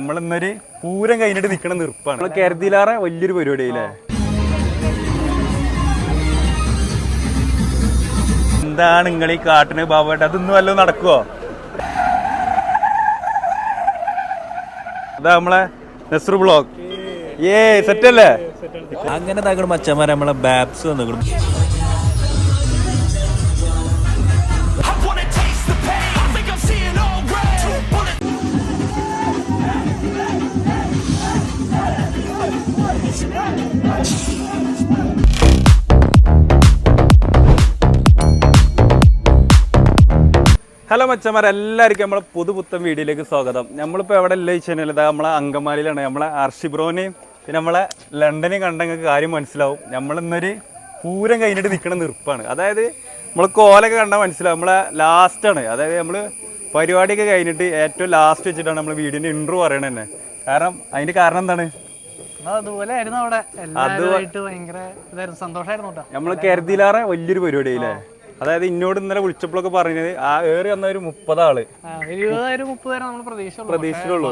നമ്മൾ ഇന്നൊരു പൂരം കഴിഞ്ഞിട്ട് നിൽക്കണ നിർപ്പാണ്. നമ്മൾ വലിയൊരു പരിപാടിയില്ലേ എന്താണ് നിങ്ങൾ ഈ കാട്ടിന് ബാബുവേട്ട അതൊന്നും വല്ലതും നടക്കുവോ? അതാ നമ്മളെ നെസ്റു ബ്ലോക്ക് ഏ സെറ്റ് അല്ലേ അങ്ങനെ താങ്കൾ മച്ചന്മാരെ നമ്മളെ ബാബ്സ് വന്നിക്കണം ഹലോ മച്ചന്മാർ എല്ലാവർക്കും നമ്മളെ പുതുപുത്തൻ വീഡിയോയിലേക്ക് സ്വാഗതം. നമ്മളിപ്പോൾ എവിടെ ഇല്ല വെച്ചാൽ ഇതാ നമ്മളെ അങ്കമാലിയിലാണ്. നമ്മളെ അർഷിബ്രോനെയും പിന്നെ നമ്മളെ ലണ്ടനെയും കണ്ട കാര്യം മനസ്സിലാവും. നമ്മളിന്നൊരു പൂരം കഴിഞ്ഞിട്ട് നിൽക്കണ നിർപ്പാണ്. അതായത് നമ്മൾ കോലൊക്കെ കണ്ടാൽ മനസ്സിലാവും. നമ്മളെ ലാസ്റ്റാണ് അതായത് നമ്മൾ പരിപാടിയൊക്കെ കഴിഞ്ഞിട്ട് ഏറ്റവും ലാസ്റ്റ് വെച്ചിട്ടാണ് നമ്മൾ വീഡിയോന്റെ ഇൻട്രോ പറയണത് തന്നെ. കാരണം അതിന്റെ കാരണം എന്താണ്? അത് അതുപോലെ ആയിരുന്നു അവിടെ. സന്തോഷമായിരുന്നു നമ്മൾ കരുതിയിലാറെ വലിയൊരു പരിപാടിയില്ലേ അതായത് ഇന്നോട് ഇന്നലെ വിളിച്ചപ്പോഴൊക്കെ പറഞ്ഞത് ആ ഏറി വന്ന ഒരു മുപ്പതാൾ. നമ്മൾ പ്രതീക്ഷയുള്ളൂ.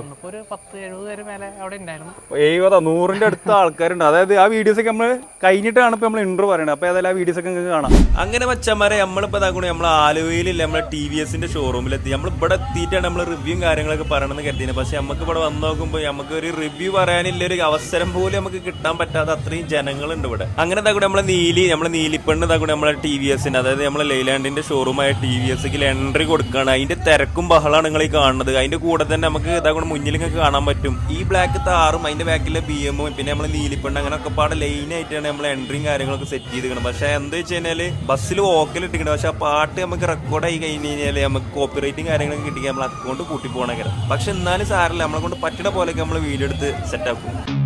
എഴുപതാ നൂറിന്റെ അടുത്ത ആൾക്കാരുണ്ട്. അതായത് ആ വീഡിയോസ് ഒക്കെ നമ്മൾ കഴിഞ്ഞിട്ടാണ് ഇപ്പൊ നമ്മൾ ഇൻട്രോ പറയുന്നത് അപ്പൊ ഏതായാലും ആ വീഡിയോസ് ഒക്കെ നിങ്ങൾക്ക് കാണാം. അങ്ങനെ മച്ചന്മാരെ നമ്മളിപ്പോ ഇതാക്കണേ നമ്മൾ ആലുവയിലില്ല നമ്മളെ ടി വി എസിന്റെ ഷോറൂമിലെത്തി നമ്മൾ ഇവിടെ എത്തിയിട്ടാണ് നമ്മൾ റിവ്യൂ കാര്യങ്ങളൊക്കെ പറയണമെന്ന് കരുതിയത്. പക്ഷെ നമുക്ക് ഇവിടെ വന്ന് നോക്കുമ്പോൾ നമുക്ക് ഒരു റിവ്യൂ പറയാനില്ല ഒരു അവസരം പോലും നമുക്ക് കിട്ടാൻ പറ്റാത്ത അത്രയും ജനങ്ങളുണ്ട് ഇവിടെ. അങ്ങനെ ഇതാകൂടെ നമ്മളെ നീലി നമ്മളെ നീലിപ്പെണ്ണ് ഇതാകൂടെ നമ്മളെ ടി വി എസിന്റെ അതായത് നമ്മളെ ലൈലാൻഡിന്റെ ഷോറൂമായ ടി വി എസ് എൻട്രി കൊടുക്കുകയാണ് അതിന്റെ തിരക്കും ബഹളമാണ് നിങ്ങൾ ഈ കാണുന്നത്. അതിന്റെ കൂടെ തന്നെ നമുക്ക് ഇതാകൊണ്ട് മുന്നിൽ നിങ്ങൾക്ക് കാണാൻ പറ്റും. ഈ ബ്ലാക്ക് താറും അതിന്റെ ബാക്കിലെ ബി എമ്മും പിന്നെ നമ്മൾ നീലിപ്പണ്ട് അങ്ങനെ ഒക്കെ പാടെ ലൈൻ ആയിട്ടാണ് നമ്മൾ എൻട്രിയും കാര്യങ്ങളൊക്കെ സെറ്റ് ചെയ്തിരിക്കണം പക്ഷേ എന്താ വെച്ച് കഴിഞ്ഞാൽ ബസ്സിൽ ഓക്കലിട്ടിക്കണം പക്ഷെ ആ പാട്ട് നമുക്ക് റെക്കോർഡ് ആയി കഴിഞ്ഞ് കഴിഞ്ഞാൽ നമുക്ക് കോപ്പി റൈറ്റും കാര്യങ്ങളൊക്കെ കിട്ടിയാൽ നമ്മൾ അക്കൗണ്ട് കൂട്ടി പോകണമെങ്കിൽ പക്ഷെ എന്നാലും സാറില്ല നമ്മളെ കൊണ്ട് പറ്റുന്ന പോലെയൊക്കെ നമ്മൾ വീഡിയോ എടുത്ത് സെറ്റ്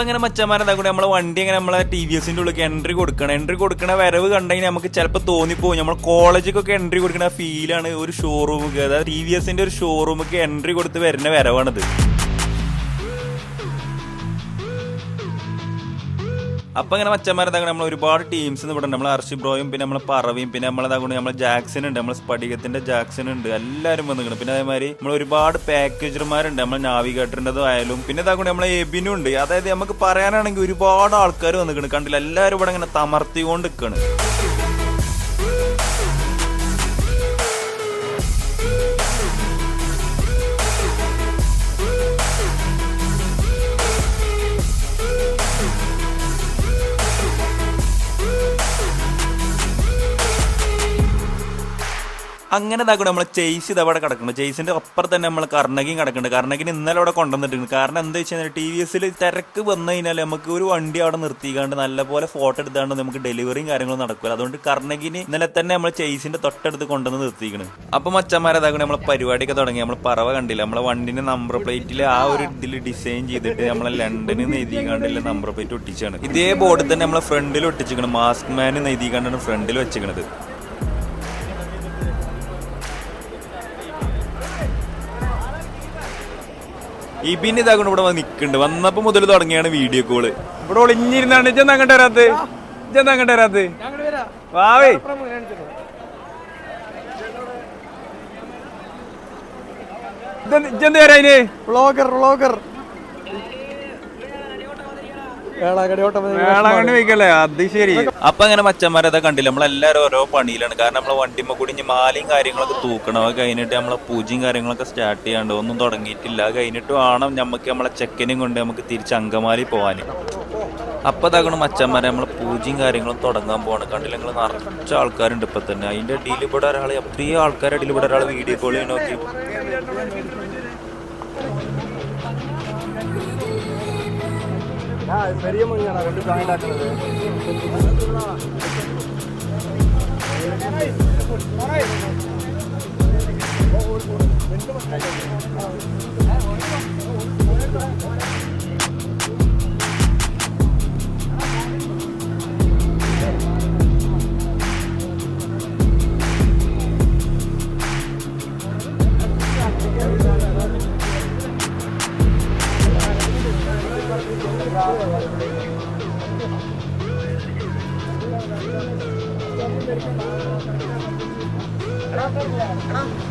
അപ്പൊ ഇങ്ങനെ മച്ചന്മാരെ കൂടെ? നമ്മളെ വണ്ടി ഇങ്ങനെ നമ്മളെ ടി വി എസിന്റെ ഉള്ളിൽ എൻട്രി കൊടുക്കണം. എൻട്രി കൊടുക്കണ വരവ് കണ്ടെങ്കിൽ നമുക്ക് ചിലപ്പോൾ തോന്നിപ്പോകും നമ്മൾ കോളേജിലൊക്കെ എൻട്രി കൊടുക്കുന്ന ഫീലാണ് ഒരു ഷോറൂമൊക്കെ അതായത് ടി വി എസിന്റെ ഒരു ഷോറൂമൊക്കെ എൻട്രി കൊടുത്ത് വരുന്ന വരവാണിത്. അപ്പൊ അങ്ങനെ മച്ചന്മാരെ നമ്മൾ ഒരുപാട് ടീംസ് ഇവിടെ ഉണ്ട്. നമ്മൾ അർഷി ബ്രോയും പിന്നെ നമ്മളെ പറവയും പിന്നെ നമ്മളെ കൊണ്ട് നമ്മളെ ജാക്സൺ ഉണ്ട്. നമ്മളെ സ്പടികത്തിന്റെ ജാക്സൺ ഉണ്ട്. എല്ലാവരും വന്നിട്ടുണ്ട് പിന്നെ അതേമാതിരി നമ്മൾ ഒരുപാട് പാക്കേജർമാരുണ്ട് നമ്മൾ നാവിഗേറ്ററിന്റെതും ആയാലും. പിന്നെ ഇതാകൊണ്ട് നമ്മളെ എബിനും ഉണ്ട്. അതായത് നമുക്ക് പറയാനാണെങ്കിൽ ഒരുപാട് ആൾക്കാർ വന്നിട്ടുണ്ട് കണ്ടില്ല എല്ലാവരും ഇവിടെ ഇങ്ങനെ തമർത്തിക്കൊണ്ട് നിൽക്കുകയാണ് അങ്ങനെ ഇതാക്കും നമ്മളെ ചേസ് ഇത് അവിടെ കിടക്കുന്നത് ചേസിന്റെ അപ്പുറത്ത് തന്നെ നമ്മൾ കർണകിയും കിടക്കുന്നുണ്ട് കർണകിന് ഇന്നലെ അവിടെ കൊണ്ടുവന്നിട്ടുണ്ട്. കാരണം എന്താ വെച്ച് കഴിഞ്ഞാൽ ടി വി എസിൽ തിരക്ക് വന്നു കഴിഞ്ഞാൽ നമുക്ക് ഒരു വണ്ടി അവിടെ നിർത്തിക്കാണ്ട് നല്ലപോലെ ഫോട്ടോ എടുത്താണ്ട് നമുക്ക് ഡെലിവറിയും കാര്യങ്ങളും നടക്കില്ല. അതുകൊണ്ട് കർണകിന് ഇന്നലെ തന്നെ നമ്മൾ ചേസിന്റെ തൊട്ടടുത്ത് കൊണ്ടുവന്ന് നിർത്തിക്കണം. അപ്പൊ മച്ചന്മാരതാക്കണം നമ്മൾ പരിപാടിയൊക്കെ തുടങ്ങി. നമ്മൾ പറവ കണ്ടില്ല? നമ്മളെ വണ്ടിന്റെ നമ്പർ പ്ലേറ്റിൽ ആ ഒരു ഇതിൽ ഡിസൈൻ ചെയ്തിട്ട് നമ്മളെ ലണ്ടനിൽ നിന്ന് എഴുതിക്കാണ്ടുള്ള നമ്പർ പ്ലേറ്റ് ഒട്ടിച്ചാണ്. ഇതേ ബോർഡിൽ തന്നെ നമ്മളെ ഫ്രണ്ടിൽ ഒട്ടിച്ചിരിക്കണം. മാസ്ക് മാൻ എഴുതിക്കാണ്ടാണ് ഫ്രണ്ടിൽ വെച്ചിക്കണത് ഈ പിന്നെ ഇതാകൊണ്ട് ഇവിടെ വന്ന് നിൽക്കുന്നുണ്ട് വന്നപ്പോ മുതൽ തുടങ്ങിയാണ് വീഡിയോ കോൾ ഇവിടെ ഒളിഞ്ഞിരുന്നാണ് ഇജെന്താ അങ്ങോട്ട് വരാത്ത്? ഇജെന്താ അങ്ങോട്ട് വരാത്ത്? വാവേ. ഇജെന്ത് വരാ ബ്ലോഗർ ബ്ലോഗർ വേളാങ്കണ്ണി വയ്ക്കല്ലേ? അത് ശരി. അപ്പൊ അങ്ങനെ മച്ചന്മാരെ കണ്ടില്ല? നമ്മളെല്ലാരും ഓരോ പണിയിലാണ്. കാരണം നമ്മളെ വണ്ടിമ്മ കൂടി ഇനി മാലയും കാര്യങ്ങളൊക്കെ തൂക്കണം. അത് കഴിഞ്ഞിട്ട് നമ്മളെ പൂജയും കാര്യങ്ങളൊക്കെ സ്റ്റാർട്ട് ചെയ്യാണ്ട് ഒന്നും തുടങ്ങിയിട്ടില്ല. അത് കഴിഞ്ഞിട്ട് വേണം നമുക്ക് നമ്മളെ ചെക്കനും കൊണ്ട് നമുക്ക് തിരിച്ച് അങ്കമാലി പോവാന്. അപ്പൊ ഇതാകണം മച്ചന്മാരെ. നമ്മളെ പൂജയും കാര്യങ്ങളും തുടങ്ങാൻ പോവാണ്. കണ്ടില്ല? നിങ്ങൾ നിറച്ച ആൾക്കാരുണ്ട് ഇപ്പൊ തന്നെ. അതിന്റെ ഇടയിൽ ഇവിടെ ഒരാൾ എത്രയോ ആൾക്കാരുടെ ഇടയിൽ ഇവിടെ ഒരാൾ വീഡിയോ കോൾ ஆ இது பெரிய மணியா நான் ரெண்டு ஜாயிண்ட் ரெண்டு மணி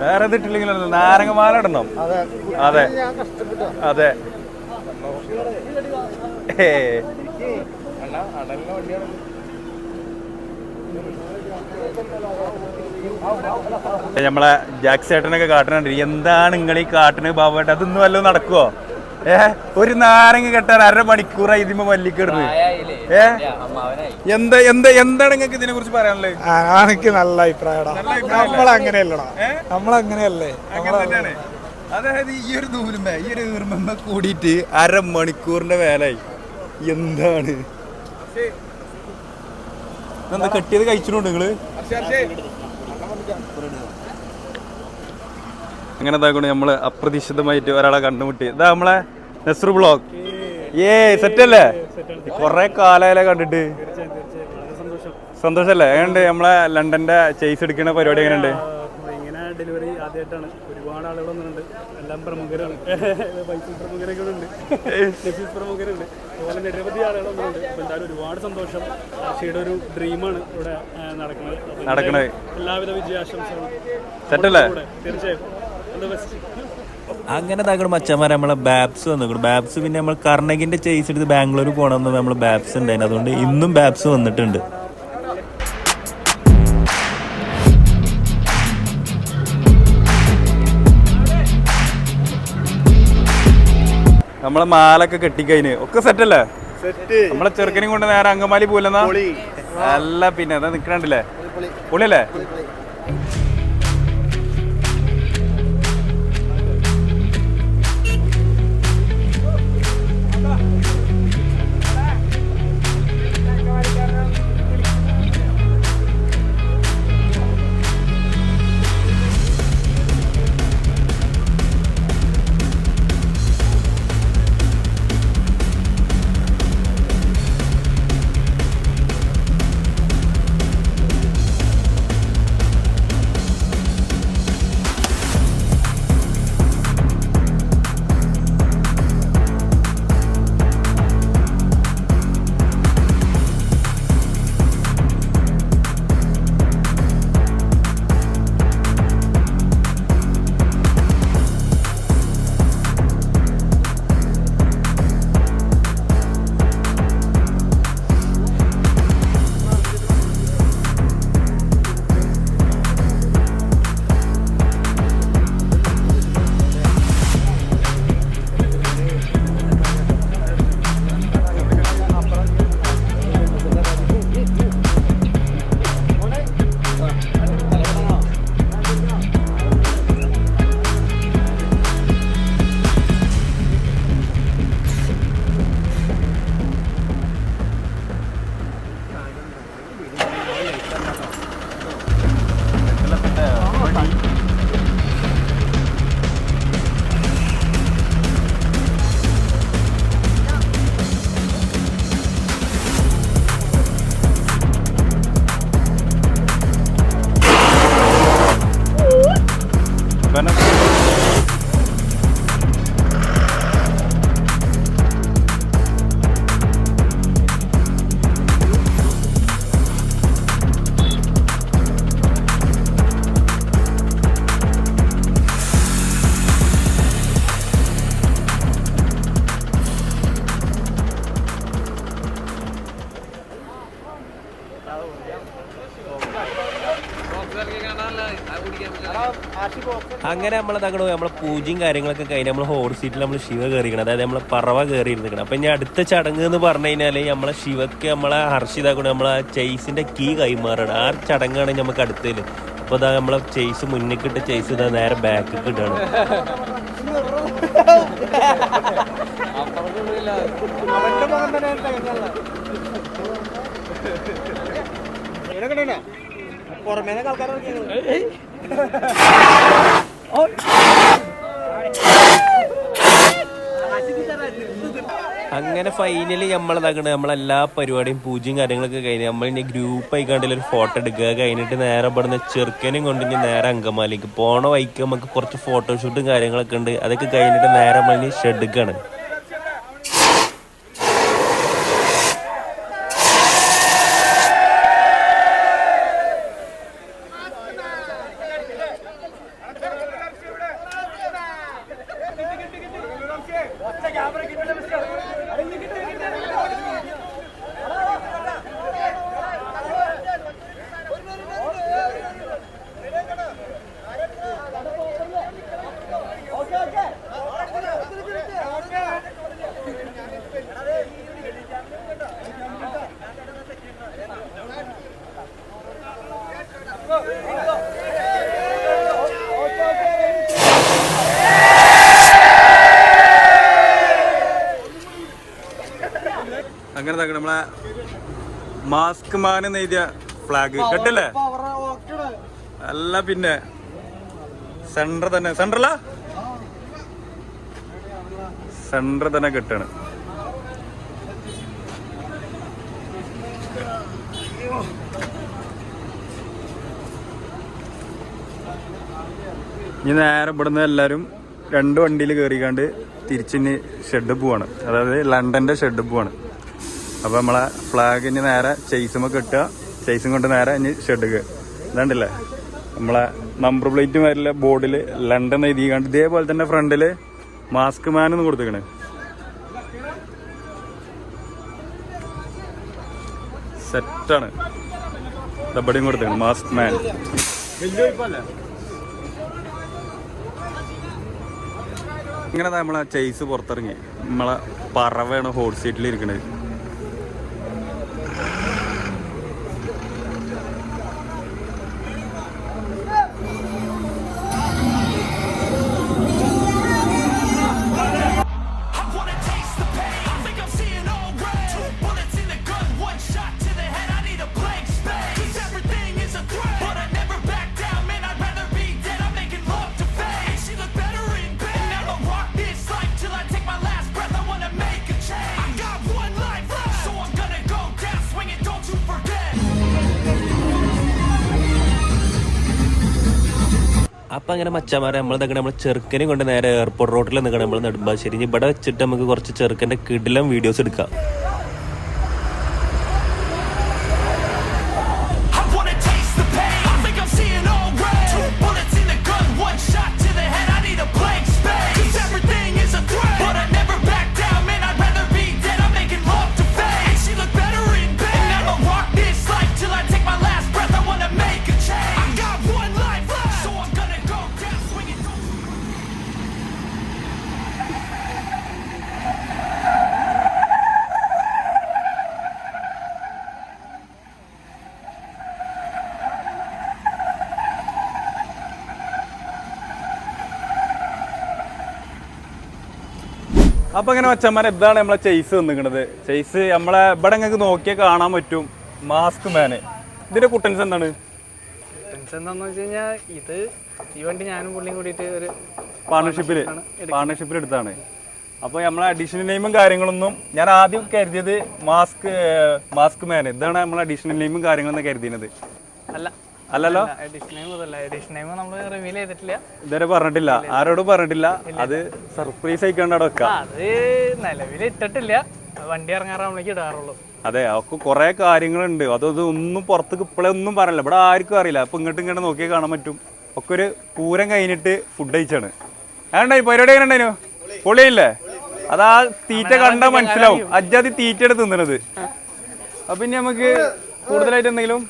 വേറെ ഇതിട്ടില്ലെങ്കിൽ നാരങ്ങമാല ഇടണം. അതെ. അതെ. ഏ. നമ്മളെ ജാക്ക് ചേട്ടനൊക്കെ കാട്ടിനുണ്ട് എന്താണ് നിങ്ങൾ ഈ കാട്ടിന് ബാബേട്ട അതൊന്നും വല്ലതും നടക്കുവോ? ഏ? ഒരു നാരങ്ങ കെട്ടാൻ അര മണിക്കൂറായി ഇതിമ്മ മല്ലിക്കിടുന്നു ഏ? എന്ത് എന്താ എന്താണ് നിങ്ങൾക്ക് ഇതിനെ കുറിച്ച് പറയാനുള്ളത്? എനിക്ക് നല്ല അഭിപ്രായടാ. നമ്മളങ്ങനെയല്ലടാ നമ്മളങ്ങനെയല്ലേ. അങ്ങനെ തന്നെയാണ്. അതായത് ഈ ഒരു ദൂരമ ഈ ഒരു ദൂരമ കൂടിയിട്ട് അരമണിക്കൂറിന്റെ വേലായി എന്താണ്? എന്താ കെട്ടിയത് കഴിച്ചിട്ടുണ്ട് നിങ്ങൾ? അങ്ങനെ ഇതാക്കൊണ്ട് നമ്മൾ അപ്രതീക്ഷിതമായിട്ട് ഒരാളെ കണ്ടുമുട്ടി. ഇതാ നമ്മളെ നെസ്റു ബ്ലോഗ്. ഏ സെറ്റ് അല്ലേ കൊറേ കാലായാലേ കണ്ടിട്ട്. സന്തോഷല്ലേ? എങ്ങനെയുണ്ട്? നമ്മളെ ലണ്ടന്റെ ചേസ് എടുക്കുന്ന പരിപാടി എങ്ങനെയുണ്ട്? ഡെലിവറി ആദ്യമായിട്ടാണ്. ഒരുപാട് ആളുകളൊന്നുണ്ട്. എല്ലാം പ്രമുഖരാണ്. പൈസ പ്രമുഖരൊക്കെ ഇവിടെ ഉണ്ട് നെഫീസ് പ്രമുഖരുണ്ട്. അതുപോലെ നിരവധി ആളുകൾ അപ്പോൾ എന്തായാലും ഒരുപാട് സന്തോഷം. ആശയുടെ ഒരു ഡ്രീമാണ് ഇവിടെ നടക്കുന്നത്. എല്ലാവിധ വിജയാശംസകളും. സെറ്റല്ലേ? തീർച്ചയായും. അങ്ങനെ താങ്കൾ മച്ചന്മാരെ നമ്മളെ ബാബ്സ് വന്നിട്ടുണ്ട് ബാബ്സ് പിന്നെ നമ്മൾ കർണകിന്റെ ചേസ് എടുത്ത് ബാംഗ്ലൂർ പോകണമെന്ന് നമ്മൾ ബാബ്സ് ഉണ്ടായിരുന്നു അതുകൊണ്ട് ഇന്നും ബാബ്സ് വന്നിട്ടുണ്ട്. നമ്മളെ മാലൊക്കെ കെട്ടിക്കഴിഞ്ഞ്. ഒക്കെ സെറ്റ് അല്ലേ? നമ്മളെ ചെറുക്കനെയും കൊണ്ട് നേരെ അങ്കമാലി പോലെന്നാ അല്ല പിന്നെ അതാ നിക്കണ്ടല്ലേ പൊളിയല്ലേ? അങ്ങനെ നമ്മളെ തകടോ നമ്മളെ പൂജയും കാര്യങ്ങളൊക്കെ കഴിഞ്ഞ് നമ്മൾ ഹോർ സീറ്റിൽ നമ്മൾ ശിവ കയറിക്കണം അതായത് നമ്മളെ പറവ കയറി ഇരുന്നിക്കണം അപ്പൊ ഇനി അടുത്ത ചടങ്ങ് എന്ന് പറഞ്ഞു കഴിഞ്ഞാൽ നമ്മളെ ശിവക്ക് നമ്മളെ ഹർഷിതാക്കണം നമ്മളെ ചെയ്സിന്റെ കീ കൈമാറണം. ആ ചടങ്ങാണ് നമുക്ക് അടുത്തതിൽ അപ്പോൾ ഇതാ നമ്മളെ ചെയ്സ് മുന്നിക്കിട്ട് ചെയ്സ് ഇതാ നേരെ ബാക്ക് ഇടാണ്. അങ്ങനെ ഫൈനലി നമ്മളിതാക്കണ നമ്മളെല്ലാ പരിപാടിയും പൂജയും കാര്യങ്ങളൊക്കെ കഴിഞ്ഞ് നമ്മളിനി ഗ്രൂപ്പ് ആയിക്കാണ്ടിൽ ഒരു ഫോട്ടോ എടുക്കുക. കഴിഞ്ഞിട്ട് നേരെ ഇവിടുന്ന് ചെറുക്കനും കൊണ്ട് ഇനി നേരെ അങ്കമാലിക്ക് പോണ വൈക്ക് നമുക്ക് കുറച്ച് ഫോട്ടോഷൂട്ടും കാര്യങ്ങളൊക്കെ ഉണ്ട്. അതൊക്കെ കഴിഞ്ഞിട്ട് നേരെ നമ്മളിനി ഷെഡ്ക്കാണ് ഇതാക്കണം നമ്മളെ മാസ്ക് മാൻ എന്ന് എഴുതിയ ഫ്ലാഗ് കെട്ടില്ലേ? അല്ല പിന്നെ സെന്റർ തന്നെ. സെന്ററല്ല സെന്റർ തന്നെ കെട്ടാണ്. ഇനി നേരെ ഇവിടുന്ന് എല്ലാവരും രണ്ട് വണ്ടിയിൽ കയറിക്കാണ്ട് തിരിച്ചിന് ഷെഡ് പോവാണ്. അതായത് ലണ്ടന്റെ ഷെഡ് പോവാണ്. അപ്പൊ നമ്മളെ ഫ്ലാഗിന് നേരെ ചെയ്സുമൊക്കെ ഇട്ടുക ചെയ്സും കൊണ്ട് നേരെ ഇനി ഷെഡ് ഇതാണ്ടില്ലേ? നമ്മളെ നമ്പർ പ്ലേറ്റ് വരില്ല ബോർഡിൽ ലണ്ടൻ എഴുതി കണ്ട് ഇതേപോലെ തന്നെ ഫ്രണ്ടിൽ മാസ്ക് മാൻ എന്ന് കൊടുത്തേക്കണ്. സെറ്റാണ് ഡബടിയും കൊടുത്തേക്കണ് മാസ്ക് മാൻ ഇങ്ങനെ നമ്മളെ ചെയ്സ് പുറത്തിറങ്ങി. നമ്മളെ പറവയാണ് ഹോട്ട് സീറ്റിൽ ഇരിക്കണത്. അപ്പൊ അങ്ങനെ മച്ചമാരെ നമ്മൾ നിൽക്കണം നമ്മൾ ചെറുക്കനെ കൊണ്ട് നേരെ എയർപോർട്ട് റോഡിൽ നിൽക്കണം നമ്മൾ നെടുമ്പാശ്ശേരി. ഇവിടെ വെച്ചിട്ട് നമുക്ക് കുറച്ച് ചെറുക്കന്റെ കിടിലം വീഡിയോസ് എടുക്കാം. അപ്പൊ ഇങ്ങനെ വെച്ചമാരെ ഇതാണ് നമ്മളെ ചെയ്സ് നിൽക്കുന്നത് ചെയ്സ് നമ്മളെ ഇവിടെ നിങ്ങൾക്ക് നോക്കിയാൽ കാണാൻ പറ്റും. മാസ്ക് മാന് ഇതിന്റെ കുട്ടൻസ് എന്താണ്? കുട്ടൻസ് എന്താന്ന് വെച്ച് കഴിഞ്ഞാൽ ഇത് ഈ വണ്ടി ഞാനും പുള്ളിയും കൂടിയിട്ട് ഒരു പാർട്ണർഷിപ്പിൽ പാർട്ണർഷിപ്പിൽ എടുത്താണ്. അപ്പോൾ നമ്മളെ അഡീഷണൽ നെയിമും കാര്യങ്ങളൊന്നും ഞാൻ ആദ്യം കരുതിയത് മാസ്ക് മാസ്ക് മാൻ ഇതാണ് നമ്മളെ അഡീഷണൽ നെയിമും കാര്യങ്ങളെന്ന് കരുതിയത് അല്ല അല്ലല്ലോ? ഇതുവരെ പറഞ്ഞിട്ടില്ല. ആരോടും പറഞ്ഞിട്ടില്ല. അത് സർപ്രൈസ് ആയിക്കാണ്ട് അവിടെ വെക്കാം. അത് നിലവിൽ ഇട്ടിട്ടില്ല. വണ്ടി ഇറങ്ങാറാകുമ്പോഴേക്ക് ഇടാറുള്ളൂ. അതെ അവർക്ക് കുറെ കാര്യങ്ങളുണ്ട്. അതത് ഒന്നും പുറത്തേക്ക് ഇപ്പോഴേ ഒന്നും പറയില്ല ഇവിടെ ആർക്കും അറിയില്ല. അപ്പൊ ഇങ്ങോട്ട് ഇങ്ങോട്ട് നോക്കിയാൽ കാണാൻ പറ്റും. ഒക്കെ ഒരു പൂരം കഴിഞ്ഞിട്ട് ഫുഡ് കഴിച്ചാണ്. ഏണ്ടായി പരിപാടി എങ്ങനെ ഉണ്ടായിരുന്നു പൊളിയില്ലേ? അതാ തീറ്റ കണ്ടാൽ മനസ്സിലാവും. അജ്ജാതി തീറ്റ എടുത്ത് തിന്നണത്. അപ്പൊ ഇനി നമുക്ക് കൂടുതലായിട്ട് എന്തെങ്കിലും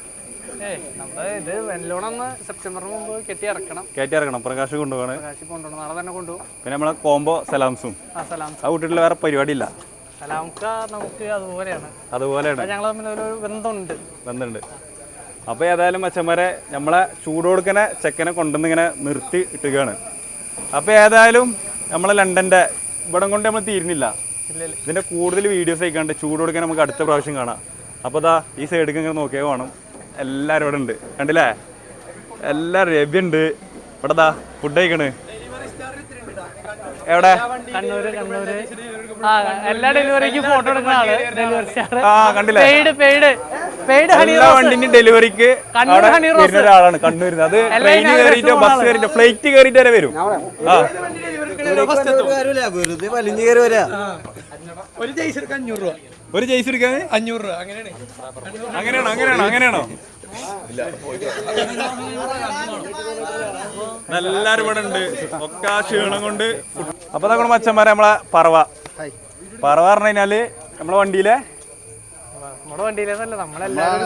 നമ്മൾ ഇത് വെല്ലോണം സെപ്റ്റംബറിന് മുമ്പ് കെട്ടി ഇറക്കണം. കെട്ടി ഇറക്കണം. പ്രകാശ് കൊണ്ടുപോകാണ്. നാളെ തന്നെ കൊണ്ടുപോകും. പിന്നെ നമ്മളെ കോംബോ സലാംസും. ആ സലാം ആ വീട്ടിൽ വേറെ പരിപാടിയില്ല. സലാംക്ക നമുക്ക് അതുപോലെയാണ്. അതുപോലെയാണ്. ഞങ്ങൾ തമ്മിൽ ഒരു ബന്ധമുണ്ട്. ബന്ധമുണ്ട്. അപ്പോൾ ഏതായാലും അച്ഛന്മാരെ നമ്മളെ ചൂട് കൊടുക്കണ ചെക്കനെ കൊണ്ടുവന്ന് ഇങ്ങനെ നിർത്തി ഇട്ടുകയാണ് അപ്പോൾ ഏതായാലും നമ്മളെ ലണ്ടന്റെ ഇവിടം കൊണ്ട് നമ്മൾ തീരുന്നില്ല. ഇതിന്റെ കൂടുതൽ വീഡിയോസ് ആയിക്കാണ്ട് ചൂട് കൊടുക്കാൻ നമുക്ക് അടുത്ത പ്രാവശ്യം കാണാം. അപ്പോൾ ദാ ഈ സൈഡിലേക്ക് ഇങ്ങനെ നോക്കിയാൽ വേണം എല്ലാവരും ഇവിടെ ഉണ്ട്. കണ്ടില്ലേ? എല്ലാവരും രവി ഉണ്ട്. ഇവിടെ ദാ ഫുഡ് കഴിക്കണ്. എവിടെ? കണ്ണൂര് കണ്ണൂര്. ആ എല്ലാ ഡെലിവറിക്കും ഫോട്ടോ എടുക്കുന്ന ആൾ ഡെലിവറി സ്റ്റാർ ആ കണ്ടില്ലേ? പെയ്ഡ് പെയ്ഡ് പെയ്ഡ് ഹണി എല്ലാ വണ്ടിന്റെ ഡെലിവറിക്ക് കണ്ണൂർ അവിടെ ഹണി റോസ്. ഒരാളാണ് കണ്ണൂരിൽ അത് ട്രെയിൻ കയറിയിട്ട് ബസ് കയറിയിട്ട് ഫ്ലൈറ്റ് കയറിയിട്ട് വരെ വരും. ആ. വെറുതെ വലിഞ്ഞു കയറി വരാ. ഒരു ജയ്സ് എടുക്കാൻ അഞ്ഞൂറ് രൂപ. ഒരു ജയ്സ് എടുക്കാൻ അഞ്ഞൂറ് രൂപ. അങ്ങനെയാണ്. അങ്ങനെയാണോ? അങ്ങനെയാണോ? അങ്ങനെയാണോ? എല്ലാരും ഇവിടെ ഉണ്ട് ഒക്കെ ക്ഷീണം കൊണ്ട് അപ്പൊ നമ്മുടെ മച്ചന്മാരെ നമ്മളെ പറവ. പറവ പറഞ്ഞു കഴിഞ്ഞാൽ നമ്മളെ വണ്ടിയിലെ?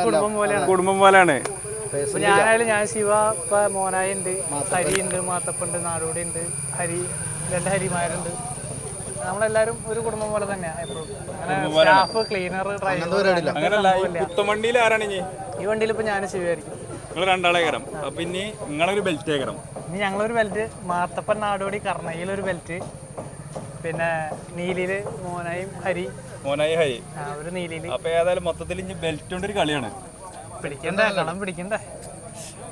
കുടുംബം പോലെയാണ്. കുടുംബം പോലെയാണ്. ഇപ്പൊ ഞാനായാലും ഞാൻ ശിവ ഇപ്പൊ മോനായി ഉണ്ട് ഹരി ഉണ്ട് മാത്തപ്പുണ്ട് നാടോടി ഉണ്ട് ഹരി രണ്ട് ഹരിമാരുണ്ട്. നമ്മളെല്ലാരും ഒരു കുടുംബം പോലെ തന്നെയാണ് എപ്പോഴും സ്റ്റാഫ് ക്ലീനർ ഡ്രൈവർ അങ്ങനല്ല ഈ വണ്ടിയിൽ ആരാണ് ഇനി? ഈ വണ്ടിയിൽ ഇപ്പൊ ഞാൻ ശിവയായിരിക്കും നിങ്ങൾ രണ്ടാളെ കയറാം. അപ്പൊ ഇനി നിങ്ങളൊരു ബെൽറ്റ് കയറാം. ഇനി ഞങ്ങളൊരു ബെൽറ്റ് മാത്തപ്പൻ നാടോടി കർണയിലൊരു ബെൽറ്റ് പിന്നെ നീലിയിൽ മോനായും ഹരി. മോനായി ഹരി. ആ, ഒരു നീലിയിൽ. അപ്പൊ ഏതായാലും മൊത്തത്തിൽ ഇനി ബെൽറ്റ് കൊണ്ട് ഒരു കളിയാണ്. പിടിക്കണ്ടേ കളം പിടിക്കണ്ടേ.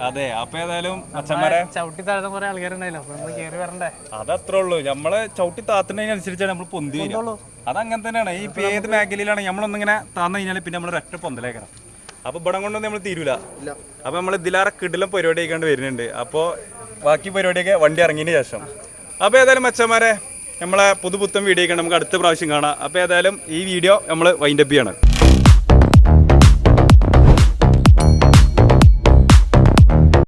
അതെ അപ്പൊ ഏതായാലും അച്ഛന്മാരെ ചവിട്ടി താഴ്ന്ന കുറെ ആൾക്കാരുണ്ടായില്ലോ അപ്പൊ നമ്മൾ കേറി വരണ്ടേ? അതത്രേ ഉള്ളൂ. നമ്മൾ ചവിട്ടി താത്തുന്നതിനനുസരിച്ചാണ് നമ്മൾ പൊന്തി വരിക. അതങ്ങനെ തന്നെയാണ്. ഈ ഇപ്പൊ ഏത് മേഖലയിലാണ് നമ്മളൊന്നിങ്ങനെ താന്നു കഴിഞ്ഞാൽ പിന്നെ നമ്മൾ ഒറ്റ പൊന്തലേക്കണം. അപ്പൊ ഇവിടെ കൊണ്ടൊന്നും നമ്മൾ തീരൂല. അപ്പൊ നമ്മൾ ഇതിലാറെ കിടിലും പരിപാടി ആയിക്കാണ്ട് വരുന്നുണ്ട്. അപ്പോൾ ബാക്കി പരിപാടിയൊക്കെ വണ്ടി ഇറങ്ങിയതിന് ശേഷം. അപ്പൊ ഏതായാലും അച്ഛന്മാരെ നമ്മളെ പുതുപുത്തൻ വീഡിയോ ഒക്കെ നമുക്ക് അടുത്ത പ്രാവശ്യം കാണാം. അപ്പൊ ഏതായാലും ഈ വീഡിയോ നമ്മൾ വൈൻഡപ്പ് ചെയ്യണം.